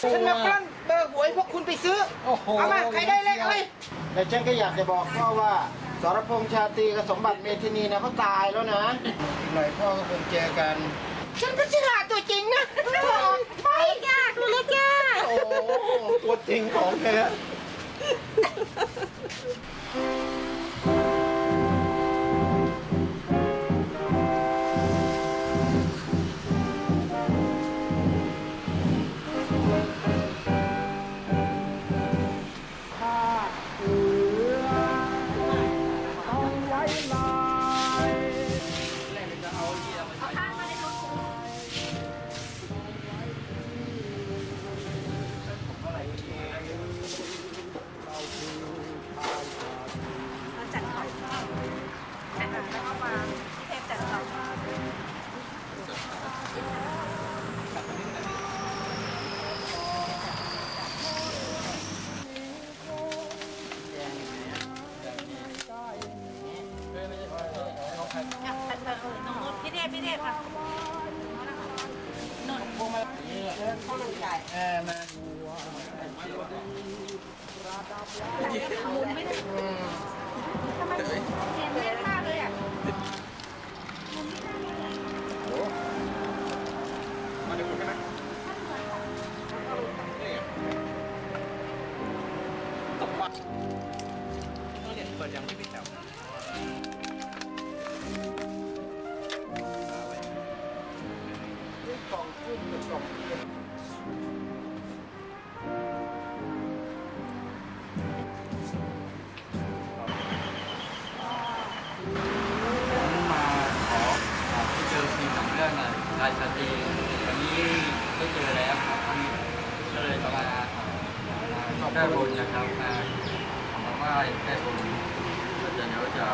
ฉันมาปล้นเบอร์หวยพวกคุณไปซื้อ โอ้โหเอามาใครได้เลขอะไร แต่ฉันก็อยากจะบอกพ่อว่าสรพงษ์ชาตรีกับสมบัติเมธินีนะเขาตายแล้วนะอีกหน่อยพ่อก็คงเจอกัน ฉันเป็นสิหาตัวจริงนะไปจ้าดูเลยจ้าโอ้ตัวจริงของแท้ พี่เทพพี่เทพค่ะนนท์แอร์มาหมุนไม่ได้ทำไมเห็นเล่นมากเลยอะกล่ แก้บนนะครับมามาไหว้แก้บนแล้วเดี๋ยวจะ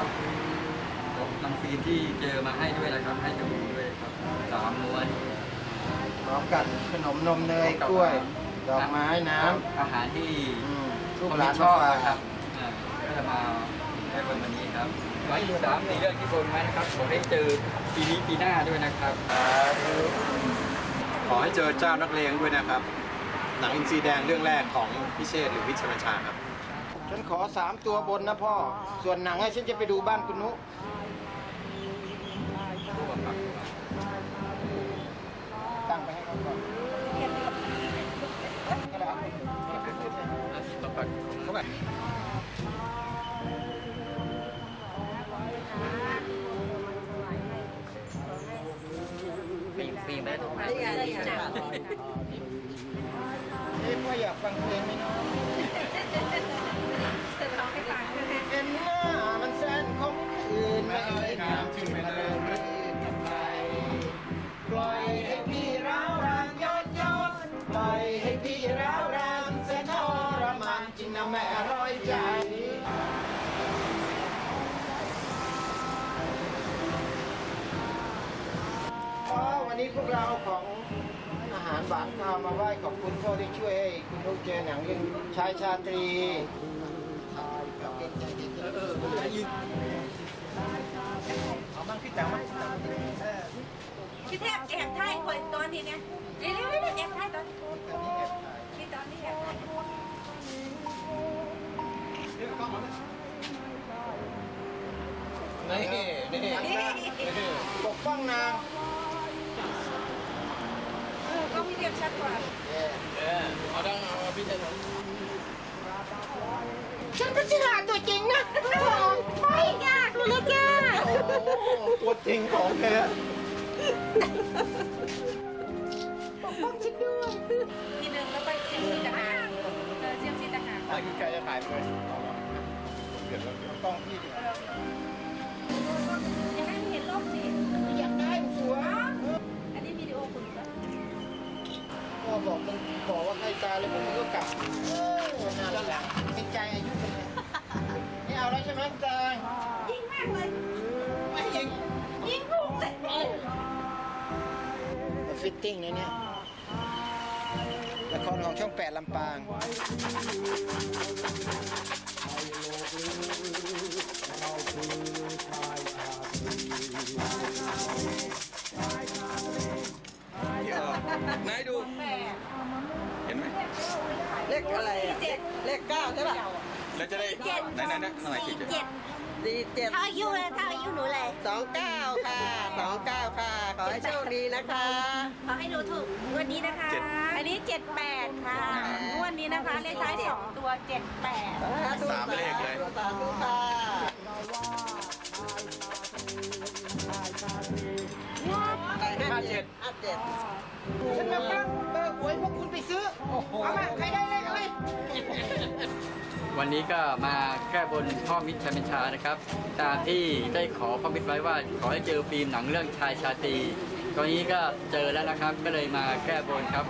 ยกนำซีนที่เจอมาให้ด้วยนะครับ ให้ดูด้วยครับสามม้วนพร้อมกันขนมนมเนยกล้วย ดอกไม้น้อาหารที่ำอืมลูกหลานชชออบบนะครับอ่าก็จะมาให้บนวันนี้ครับไว้สามสี่เรื่องที่บนไว้นะครับขอให้เจอปีนี้ปีหน้าด้วยนะครับ ขอให้เจอเจ้านักเลงด้วยนะครับ หนังอินทรีแดงเรื่องแรกของพิเชษหรือวิชรบัญชาครับ ฉันขอสามตัวบนนะพ่อ ส่วนหนังให้ฉันจะไปดูบ้านคุณนุ ฟิล์มฟิล์มได้ทุกคนนี่ไงนี่ไงเอ้ยพ่ออยากฟังเพลงไหมเนาะจะร้องให้ฟังเห็นหน้ามันแสนคมคืนไม่เอ่ยนามชื่อมาเดินรื่นกับใครปล่อยให้พี่ร้าวรานยอดยอดปล่อยให้พี่ร้าวรานแสนทรมานจริงนะแม่ วันนี้พวกเราของอาหารหวานข้าวมาไหว้ขอบคุณพ่อที่ช่วยให้คุณลูกเจอหนังเรื่งชายชาตรีเอามั่งพี่แต๋วมั่งพี่เทพแอบถ่ายคนตอนนี้เนี่ยเดี๋ยวเดี๋ยวเดี๋ยวแอบถ่ายตอนนี้อันนี้แอบถ่ายที่ตอนนี้แอบถ่ายนี่นี่ปกป้องนาง เออก็พี่เทพชัดกว่าฉันเป็นสิหาตัวจริงนะไปจ้าดูเลยจ้าโอ้ตัวจริงของแท้ทีหนึ่งแล้วไปเซียมซีทหารเออเซียมซีทหารอันนี้ใครจะถ่ายไปเกิดแล้วกล้องพี่ดิยังให้เห็นโลกสิ ว่าใครตายเลยผมก็กลับเออน่ารักเป็นใจอายุเป็นไงไม่เอาแล้วใช่ไหมคุณตายิงมากเลยไม่ยิงยิงพุ่งเลยฟิตติ้งนะเนี่ยละครของช่องแปดลำปางไหนดูเห็นไหม ขอะไรอะเลขเก้าใช่ป่ะแล้วจะได้เจ็ดไหนๆนะข้างในสี่เจ็ดเจ็ดสี่เจ็ดเท่าอายุเลยเท่าอายุหนูเลยสองเก้าค่ะสองเก้าค่ะ ขอให้โชคดีนะคะ ขอให้หนูถูกงวันนี้นะคะ อันนี้เจ็ดแปดค่ะงวันนี้นะคะเลขท้ายสองตัวเจ็ดแปดสามเลขเลย สาธุค่ะห้าเจ็ดห้าเจ็ดฉันมาฟังเบอร์หวยพวกคุณไปซื้อ เอามาใครได้เลขอะไร วันนี้ก็มาแก้บนพ่อมิตรชัยบัญชานะครับ ตามที่ได้ขอพ่อมิตรไว้ว่าขอให้เจอฟิล์มหนังเรื่องชายชาตรีตอนนี้ก็เจอแล้วนะครับ ก็เลยมาแก้บนครับ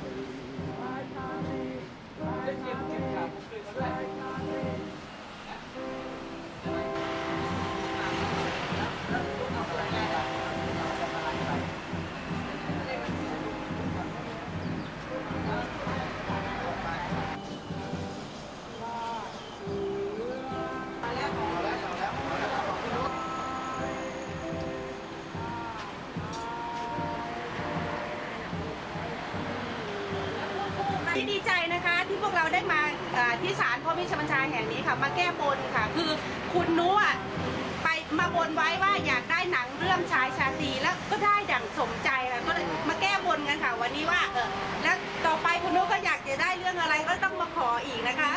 ศาลพ่อพิชมัญชาแห่งนี้ค่ะ มาแก้บนค่ะ คือคุณนุ่ะไปมาบนไว้ว่าอยากได้หนังเรื่องชายชาตรีแล้วก็ได้ดั่งสมใจค่ะก็เลยมาแก้บนกันค่ะ วันนี้ว่าเออแล้วต่อไปคุณนุก็อยากจะได้เรื่องอะไรก็ต้องมาขออีกนะคะ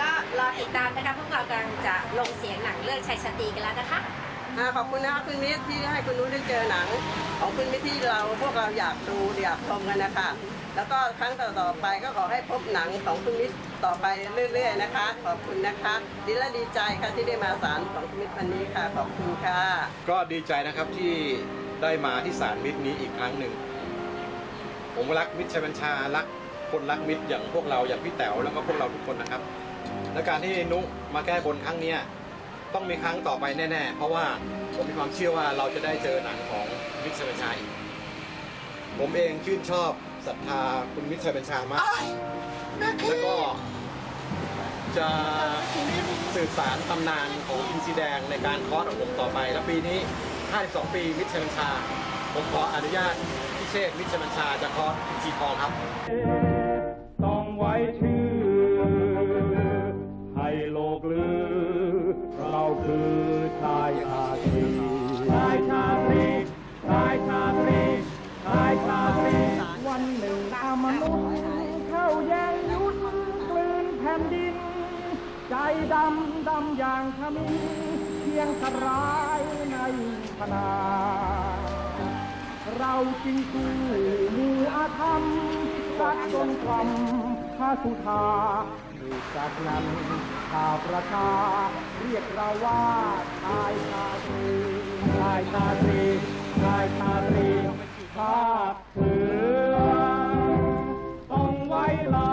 ก็รอติดตามนะคะพวกเรากำลังจะลงเสียงหนังเรื่องชัยชาตรีกันแล้วนะคะ อ่าขอบคุณนะคะคุณนิดที่ให้คุณนุ้นได้เจอหนัง ของคุณนิดที่เราพวกเราอยากดูอยากชมกันนะคะ แล้วก็ครั้งต่อๆไปก็ขอให้พบหนังของคุณนิดต่อไปเรื่อยๆนะคะ ขอบคุณนะคะดีและดีใจค่ะที่ได้มาศาลของคุณนิดวันนี้ค่ะขอบคุณค่ะก็ดีใจนะครับที่ได้มาที่ศาลมิตรนี้อีกครั้งหนึ่ง ผมรักมิตรชัยบัญชารักคนรักมิตรอย่างพวกเราอย่างพี่แต๋วแล้วก็พวกเราทุกคนนะครับ และการที่นุมาแก้บนครั้งเนี้ย ต้องมีครั้งต่อไปแน่ ๆ เพราะว่าผมมีความเชื่อว่าเราจะได้เจอหนังของมิตรชัยบัญชาอีก ผมเองชื่นชอบศรัทธาคุณมิตรชัยบัญชามากแล้วก็จะสืบสารตำนานของอินซีแดงในการคอร์สของผมต่อไป และปีนี้ 52 ปีมิตรชัยบัญชา ผมขออนุญาตพิเชษมิตรชัยบัญชาจะคอร์สสีทองครับต้อ วันหนึ่งอามนุษย์เข้าแย่งยุทธกลืนแผ่นดิน ใจดำดำอย่างขมิ้นเพียงสลายในพนาเราจึงสู้มูอาธรรมรักจนความพาสุธาอยู่จากนั้นข้าประชาเรียกเราว่าชายชาตรีชายชาตรีชายชาตรีชาติเถือ ต้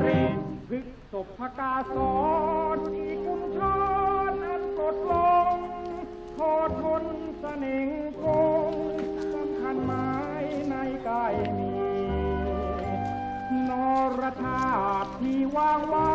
ตรีพึกศพพกาสอนอีกุญชนอันปลดลงโทษทนเสน่ห์คงสำคัญหมายในกายมี นรชาติที่วางไว้